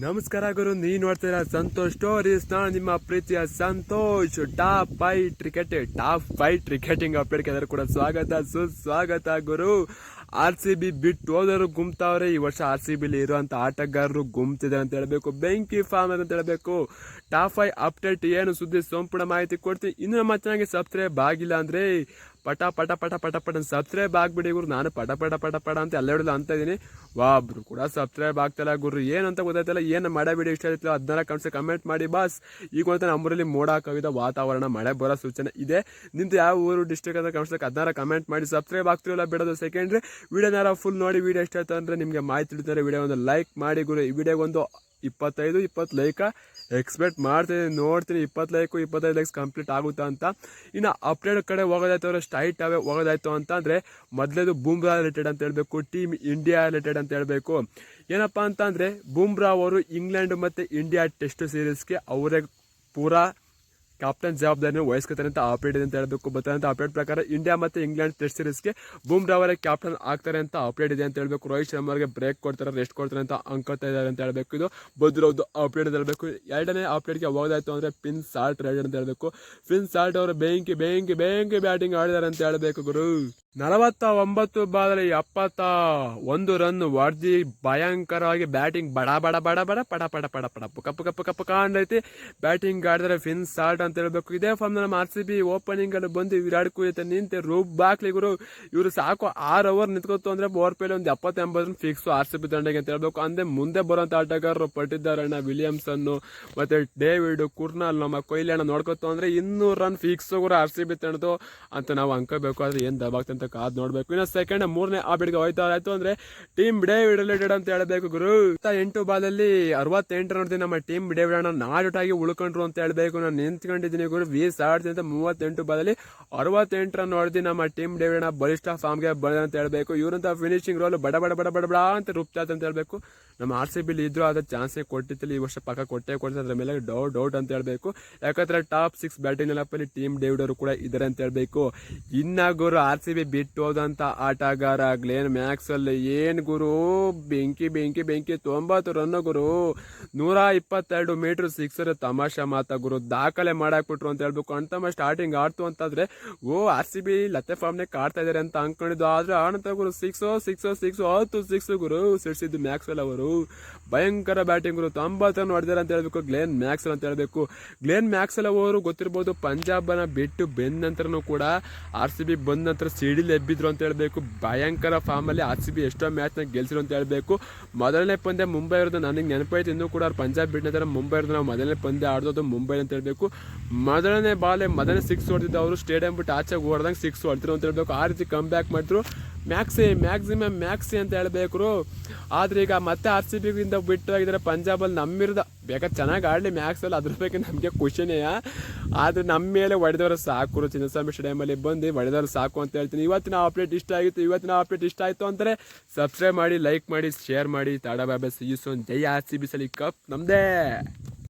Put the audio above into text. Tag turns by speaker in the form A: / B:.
A: ನಮಸ್ಕಾರ ಗುರು ನೀ ಇರೋ ಸಂತೋಷ್ ಸ್ಟೋರೀಸ್ ನಾನು ನಿಮ್ಮ ಪ್ರೀತಿಯ Santosh. Top five cricket top five cricketing update ಕೂಡ ಸ್ವಾಗತ, ಸುಸ್ವಾಗತ ಗುರು. ಆರ್ ಸಿ ಬಿ ಬಿಟ್ಟು ಹೋದವರು ಗುಮ್ತಾವ್ರೆ. ಈ ವರ್ಷ ಆರ್ ಸಿ ಬಿಲಿ ಇರುವಂತ ಆಟಗಾರರು ಗುಮ್ತಿದ್ದಾರೆ ಅಂತ ಹೇಳಬೇಕು. ಬೆಂಕಿ ಫಾರ್ಮ್ ಅಂತ ಹೇಳಬೇಕು. ಟಾಪ್ ಫೈವ್ ಅಪ್ಡೇಟ್ ಏನು ಸುದ್ದಿ ಸಂಪೂರ್ಣ ಮಾಹಿತಿ ಕೊಡ್ತೀನಿ. ಇನ್ನು ನಮ್ಮ ಚೆನ್ನಾಗಿ ಸಬ್ಸ್ಕ್ರೈಬ್ ಆಗಿಲ್ಲ ಅಂದ್ರೆ ಪಟ ಪಟ ಪಟ ಪಟ ಪಟ ಸಬ್ಸ್ಕ್ರೈಬ್ ಆಗ್ಬಿಡಿ ಗುರು. ನಾನು ಪಟ ಪಟ ಪಟ ಪಟ ಅಂತ ಎಲ್ಲ ಅಂತ ಇದ್ದೀನಿ. ಒಬ್ರು ಕೂಡ ಸಬ್ಸ್ಕ್ರೈಬ್ ಆಗ್ತಿಲ್ಲ ಗುರು. ಏನಂತ ಗೊತ್ತಾಯ್ತಲ್ಲ ಏನು ಮಳೆ ಬಿಡಿ ಇಷ್ಟ ಆಯ್ತಿಲ್ಲ ಅದನ್ನ ಕನ್ಸ ಕಮೆಂಟ್ ಮಾಡಿ ಬಾಸ್. ಈಗ ಅಂತ ನಮ್ಮೂರಲ್ಲಿ ಮೋಡ ಕವಿದ ವಾತಾವರಣ, ಮಳೆ ಬರೋ ಸೂಚನೆ ಇದೆ. ನಿಂತು ಯಾವ ಊರು ಡಿಸ್ಟ್ರಿಕ್ಟ್ ಅಂತ ಕಮ್ಸಕ್ಕೆ ಅದನ್ನ ಕಮೆಂಟ್ ಮಾಡಿ ಸಬ್ಸ್ಕ್ರೈಬ್ ಆಗ್ತಿರಲ್ಲ ಬಿಡೋದು ಸೆಕೆಂಡ್ರಿ ವಿಡಿಯೋನಾರ ಫುಲ್ ನೋಡಿ ವಿಡಿಯೋ ಇಷ್ಟ ಆಯ್ತು ಅಂದರೆ ನಿಮಗೆ ಮಾಹಿತಿ ತಿಳಿತಾರೆ. ವಿಡಿಯೋ ಒಂದು ಲೈಕ್ ಮಾಡಿ ಗುರು. ಈ ವಿಡಿಯೋಗೊಂದು ಇಪ್ಪತ್ತೈದು, ಇಪ್ಪತ್ತು ಲೈಕ ಎಕ್ಸ್ಪೆಕ್ಟ್ ಮಾಡ್ತೀನಿ ನೋಡ್ತೀನಿ. ಇಪ್ಪತ್ತು ಲೈಕು ಇಪ್ಪತ್ತೈದು ಲೈಕ್ಸ್ ಕಂಪ್ಲೀಟ್ ಆಗುತ್ತಾ ಅಂತ. ಇನ್ನು ಅಪ್ಡೇಟ್ ಕಡೆ ಹೋಗೋದಾಯ್ತು ಅಂದರೆ ಸ್ಟೈಟ್ ಅವೇ ಹೋಗೋದಾಯ್ತು ಅಂತ ಅಂದರೆ ಮೊದಲೇದು ಬೂಮ್ರಾ ರಿಲೇಟೆಡ್ ಅಂತ ಹೇಳಬೇಕು ಟೀಮ್ ಇಂಡಿಯಾ ರಿಲೇಟೆಡ್ ಅಂತ ಹೇಳಬೇಕು. ಏನಪ್ಪ ಅಂತ ಅಂದರೆ ಬೂಮ್ರಾ ಅವರು ಇಂಗ್ಲೆಂಡ್ ಮತ್ತು ಇಂಡಿಯಾ ಟೆಸ್ಟ್ ಸೀರೀಸ್ಗೆ ಅವರೇ ಪೂರಾ ಕ್ಯಾಪ್ಟನ್ ಜವಾಬ್ದಾರಿನ ವಹಿಸ್ಕೊತಾರೆ ಅಂತ ಅಪ್ಡೇಟ್ ಇದೆ ಅಂತ ಹೇಳಬೇಕು ಬರ್ತಾರೆ ಅಪ್ಡೇಟ್ ಪ್ರಕಾರ ಇಂಡಿಯಾ ಮತ್ತು ಇಂಗ್ಲೆಂಡ್ ಟೆಸ್ಟ್ ಸೀರೀಸ್ಗೆ ಬುಮ್ರಾ ಅವರೇ ಕ್ಯಾಪ್ಟನ್ ಆಗ್ತಾರೆ ಅಂತ ಅಪ್ಡೇಟ್ ಇದೆ ಅಂತ ಹೇಳಬೇಕು. ರೋಹಿತ್ ಅವರಿಗೆ ಬ್ರೇಕ್ ಕೊಡ್ತಾರೆ ರೆಸ್ಟ್ ಕೊಡ್ತಾರೆ ಅಂತ ಅನ್ಕೋತಾ ಇದ್ದಾರೆ ಅಂತ ಹೇಳಬೇಕು. ಇದು ಬದ್ರೌದು ಅಪ್ಡೇಟ್ ಅಂತ ಹೇಳಬೇಕು. ಎರಡನೇ ಅಪ್ಡೇಟ್ಗೆ ಹೋಗೋದಾಯ್ತು ಅಂದರೆ ಪಿನ್ ಸಾಲ್ಟ್ ರೈಡ್ ಅಂತ ಹೇಳಬೇಕು. ಪಿನ್ ಸಾಲ್ಟ್ ಅವರು ಬೆಂಕಿ ಬೆಂಕಿ ಬೆಂಕಿ ಬ್ಯಾಟಿಂಗ್ ಆಡಿದ್ದಾರೆ ಅಂತ ಹೇಳಬೇಕು ಗುರು. ನಲವತ್ತ ಒಂಬತ್ತು ಬಾದಲ್ಲಿ ಎಪ್ಪತ್ತ ಒಂದು ರನ್ ಹೊಡೆದಿ ಭಯಂಕರವಾಗಿ ಬ್ಯಾಟಿಂಗ್ ಬಡ ಬಡ ಬಡ ಬಡ ಪಡ ಪಡ ಪಡ ಪಡ ಪುಕ ಪುಕ ಪುಕ ಪುಕ ಬ್ಯಾಟಿಂಗ್ ಆಡಿದ್ರೆ ಫಿನ್ ಸಾಲ್ಟ್ ಅಂತ ಹೇಳ್ಬೇಕು. ಇದೇ ಫಾರ್ಮ್ ನಮ್ಮ ಆರ್ ಸಿ ಬಿ ಓಪನಿಂಗ್ ಅಲ್ಲಿ ಬಂದು ವಿರಾಟ್ ಕೊಹ್ಲಿ ನಿಂತೆ ರೂಪ್ ಬಾಕ್ಲಿ ಗುರು. ಇವರು ಸಾಕು ಆರು ಓವರ್ ನಿಂತ್ಕೊತು ಅಂದ್ರೆ ಓವರ್ ಪೇಲಿ ಒಂದು ಎಪ್ಪತ್ತ ಎಂಬತ್ತು run fix R C B ತಂಡಗೆ ಅಂತ ಹೇಳ್ಬೇಕು. ಅಂದ್ರೆ ಮುಂದೆ ಬರುವಂತ ಆಟಗಾರರು ಪಟ್ಟಿದ್ದಾರಣ್ಣ ವಿಲಿಯಮ್ಸನ್, ಮತ್ತೆ ಡೇವಿಡ್, ಕುರ್ನಾಲ್, ನಮ್ಮ ಕೊಹ್ಲಿ ಅಣ್ಣ ನೋಡ್ಕೊತು ಅಂದ್ರೆ ಇನ್ನೂರು ರನ್ ಫಿಕ್ಸ್ ಕೂಡ ಆರ್ ಸಿ ಬಿ ತಂಡದು ಅಂತ ನಾವು ಅಂಕಬೇಕು ಆದ್ರೆ ಏನ್ ದಬಾಗ್ತಂತ ಅಂತ ಕಾದ್ ನೋಡ್ಬೇಕು. ಇನ್ನ ಸೆಕೆಂಡ್ ಮೂರನೇ ಆಬಿಡ್ಗೆ ಹೋಯ್ತಾ ಆಯ್ತು ಅಂದ್ರೆ ಟೀಮ್ ಡೇವಿಡ್ ರಿಲೇಟೆಡ್ ಅಂತ ಹೇಳಬೇಕು ಗುರು. ಎಂಟು ಬಾಲಲ್ಲಿ ಅರವತ್ತೆಂಟು ನೋಡಿದ್ವಿ ನಮ್ಮ ಟೀಮ್ ಡೇವಿಡ್ ಅಣ್ಣ. ಆಗಿ ಉಳ್ಕೊಂಡ್ರು ಅಂತ ಹೇಳ್ಬೇಕು. ನಾನು ನಿಂತ್ಕೊಂಡಿದ್ದೀನಿ ಗುರು. ವೀಸ್ ಆಡ್ತೀನಿ ಮೂವತ್ತೆಂಟು ಅಲ್ಲಿ ಅರವತ್ತೆಂಟು ರನ್ ನೋಡಿದ್ವಿ ನಮ್ಮ ಟೀಮ್ ಡೇವಿಡ್ ಅಣ್ಣ. ಬಲಿಷ್ಠ ಫಾರ್ಮ್ಗೆ ಬಳ ಅಂತ ಹೇಳ್ಬೇಕು. ಇವ್ರಂತ ಫಿನಿಶಿಂಗ್ ರೋಲ್ ಬಡ ಬಡ ಬಡ ಬಡ ಬಡ ಅಂತ ರುಪ್ತಾತ ಅಂತ ಹೇಳ್ಬೇಕು. ನಮ್ಮ ಆರ್ ಸಿ ಬಿಲಿ ಇದ್ರು ಅದ್ರ ಚಾನ್ಸ್ ಕೊಟ್ಟಿತ್ತಿಲ್ಲ. ಈ ವರ್ಷ ಪಕ್ಕ ಕೊಟ್ಟೆ ಕೊಡ್ತಾರೆ. ಅದ್ರ ಮೇಲೆ ಡೌಟ್ ಡೌಟ್ ಅಂತ ಹೇಳ್ಬೇಕು. ಯಾಕಂದ್ರೆ ಟಾಪ್ ಸಿಕ್ಸ್ ಬ್ಯಾಟಿಂಗ್ ಅಲ್ಲಿ ಟೀಮ್ ಡೇವಿಡ್ ಅವರು ಕೂಡ ಇದ್ದಾರೆ ಅಂತ ಹೇಳ್ಬೇಕು. ಇನ್ನ ಗುರು ಆರ್ ಸಿ ಬಿ ಬಿಟ್ಟು ಹೋದಂತ ಆಟಗಾರ ಗ್ಲೇನ್ ಮ್ಯಾಕ್ಸಲ್ಲಿ, ಏನು ಗುರು? ಬೆಂಕಿ ಬೆಂಕಿ ಬೆಂಕಿ, ತೊಂಬತ್ತು ರನ್ ಗುರು. ನೂರ ಇಪ್ಪತ್ತೆರಡು ಮೀಟರ್ ಸಿಕ್ಸರ್ ತಮಾಷೆ ಮಾತಾ ಗುರು. ದಾಖಲೆ ಮಾಡಾಕ್ಬಿಟ್ರು ಅಂತ ಹೇಳ್ಬೇಕು. ಅಂತಮ್ಮ ಸ್ಟಾರ್ಟಿಂಗ್ ಆಡ್ತು ಅಂತಂದ್ರೆ, ಓ ಆರ್ ಸಿ ಬಿ ಲತ್ತೆ ಫಾರ್ಮ್ನೇ ಕಾಡ್ತಾ ಇದಾರೆ ಅಂತ ಅನ್ಕೊಂಡಿದ್ದು. ಆದ್ರೆ ಆನಂತ ಗುರು ಸಿಕ್ಸ್ ಸಿಕ್ಸ್ ಸಿಕ್ಸ್ ಹತ್ತು ಸಿಕ್ಸ್ ಗುರು ಸಿಡಿಸಿದ್ದು ಮ್ಯಾಕ್ಸ್ವೆಲ್ ಅವರು. ಭಯಂಕರ ಬ್ಯಾಟಿಂಗ್ ಗುರು. ತೊಂಬತ್ತು ರನ್ ಹೊಡೆದಾರೆ ಅಂತ ಹೇಳ್ಬೇಕು. ಗ್ಲೇನ್ ಮ್ಯಾಕ್ಸಲ್ ಅಂತ ಹೇಳ್ಬೇಕು. ಗ್ಲೇನ್ ಮ್ಯಾಕ್ಸಲ್ ಅವರು, ಗೊತ್ತಿರ್ಬೋದು ಪಂಜಾಬ್ನ ಬಿಟ್ಟು ಬೆಂದ ನಂತರನೂ ಕೂಡ ಆರ್ ಸಿ ಬಿ ಬಂದ ನಂತರ ಸಿಡಿಲ್ ಎಬ್ಬಿದ್ರು ಅಂತ ಹೇಳಬೇಕು. ಭಯಂಕರ ಫಾರ್ಮಲ್ಲಿ ಆರ್ ಸಿ ಬಿ ಎಷ್ಟೋ ಮ್ಯಾಚ್ನ ಗೆಲ್ಸಿರು ಅಂತ ಹೇಳಬೇಕು. ಮೊದಲನೇ ಪಂದ್ಯ ಮುಂಬೈ ಇರೋದು ನನಗೆ ನೆನಪಾಯ್ತು. ಇನ್ನೂ ಕೂಡ ಅವ್ರು ಪಂಜಾಬ್ ಬಿಡ್ನ ಮುಂಬೈ ಇರೋದು ನಾವು ಮೊದಲನೇ ಪಂದ್ಯ ಆಡೋದು ಮುಂಬೈ ಅಂತ ಹೇಳಬೇಕು. ಮೊದಲನೇ ಬಾಲೆ ಮೊದಲನೇ ಸಿಕ್ಸ್ ಹೊಡೆದಿದ್ದು ಅವರು ಸ್ಟೇಡಿಯಂ ಬಿಟ್ಟು ಆಚೆಗೆ ಓಡ್ದಂಗೆ ಸಿಕ್ಸ್ ಹೊಡ್ತಿರು ಅಂತ ಹೇಳಬೇಕು. ಆ ರೀತಿ ಕಮ್ ಬ್ಯಾಕ್ ಮಾಡಿದ್ರು. ಮ್ಯಾಕ್ಸಿ ಮ್ಯಾಕ್ಸಿಮಮ್ ಮ್ಯಾಕ್ಸಿ ಅಂತ ಹೇಳ್ಬೇಕು ಆದ್ರೆ ಈಗ ಮತ್ತೆ ಆರ್ ಸಿ ಬಿಗಿಂದ ಬಿಟ್ಟು ಹೋಗಿದ್ದಾರೆ ಪಂಜಾಬಲ್ಲಿ ನಮ್ಮಿರ್ದ ಬೇಕಾದ್ರೆ ಚೆನ್ನಾಗಿ ಆಡಲಿ ಮ್ಯಾಕ್ಸಲ್ಲಿ ಅದ್ರ ಬಗ್ಗೆ ನಮಗೆ ಖುಷಿನೇ ಆದ್ರೆ ನಮ್ಮ ಮೇಲೆ ಒಡೆದವರು ಸಾಕು ಚಿನ್ನಸ್ವಾಮಿ ಸ್ಟೇಡಿಯಮಲ್ಲಿ ಬಂದು ಒಡೆದವರು ಸಾಕು ಅಂತ ಹೇಳ್ತೀನಿ. ಇವತ್ತಿನ ಅಪ್ಡೇಟ್ ಇಷ್ಟ ಆಗಿತ್ತು, ಇವತ್ತಿನ ಅಪ್ಡೇಟ್ ಇಷ್ಟ ಆಯಿತು ಅಂದರೆ ಸಬ್ಸ್ಕ್ರೈಬ್ ಮಾಡಿ ಲೈಕ್ ಮಾಡಿ ಶೇರ್ ಮಾಡಿ. ತಾಡ ಬಾಬೆ ಸಿ ಜೈ ಆರ್ ಸಿ ಬಿ ಸಲಿ ಕಪ್ ನಮ್ಮದೇ